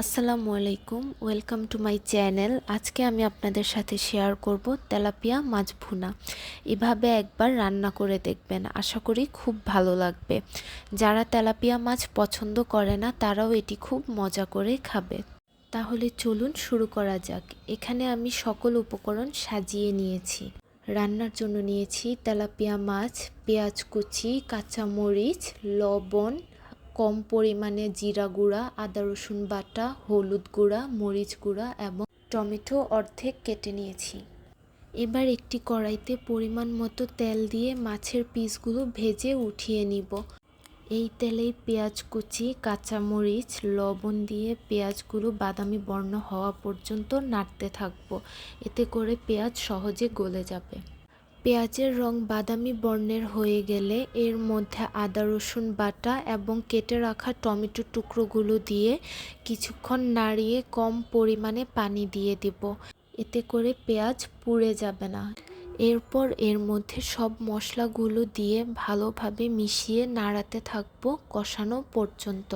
আসসালামু আলাইকুম, welcome to my channel. আজকে আমি আপনাদের সাথে শেয়ার করব তেলাপিয়া মাছ ভুনা এভাবে একবার রান্না করে দেখবেন, আশা করি খুব ভালো লাগবে। যারা তেলাপিয়া মাছ পছন্দ করে না, তারাও এটি খুব মজা করে খাবে। তাহলে চলুন শুরু করা যাক। এখানে আমি সকল উপকরণ সাজিয়ে নিয়েছি। রান্নার জন্য নিয়েছি তেলাপিয়া মাছ, পেঁয়াজ কুচি, কাঁচামরিচ, লবণ কম পরিমাণে জিরা গুঁড়া, আদা রসুন বাটা, হলুদ গুঁড়া, মরিচ গুঁড়া এবং টমেটো অর্ধেক কেটে নিয়েছি। এবার একটি কড়াইতে পরিমাণ মতো তেল দিয়ে মাছের পিসগুলো ভেজে উঠিয়ে নিব। এই তেলেই পেঁয়াজ কুচি, কাঁচামরিচ, লবণ দিয়ে পেঁয়াজগুলো বাদামি বর্ণ হওয়া পর্যন্ত নাড়তে থাকব। এতে করে পেঁয়াজ সহজে গলে যাবে। পেঁয়াজের রং বাদামি বর্ণের হয়ে গেলে এর মধ্যে আদা, রসুন বাটা এবং কেটে রাখা টমেটো টুকরোগুলো দিয়ে কিছুক্ষণ নাড়িয়ে কম পরিমাণে পানি দিয়ে দেব। এতে করে পেঁয়াজ পুড়ে যাবে না। এরপর এর মধ্যে সব মশলাগুলো দিয়ে ভালোভাবে মিশিয়ে নাড়াতে থাকব কষানো পর্যন্ত।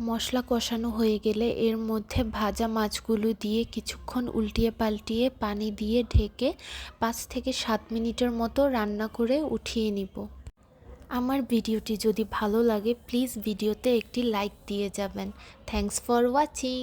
মশলা কষানো হয়ে গেলে এর মধ্যে ভাজা মাছগুলো দিয়ে কিছুক্ষণ উল্টিয়ে পাল্টিয়ে পানি দিয়ে ঢেকে পাঁচ থেকে সাত মিনিটের মতো রান্না করে উঠিয়ে নিব। আমার ভিডিওটি যদি ভালো লাগে, প্লিজ ভিডিওতে একটি লাইক দিয়ে যাবেন। Thanks for watching.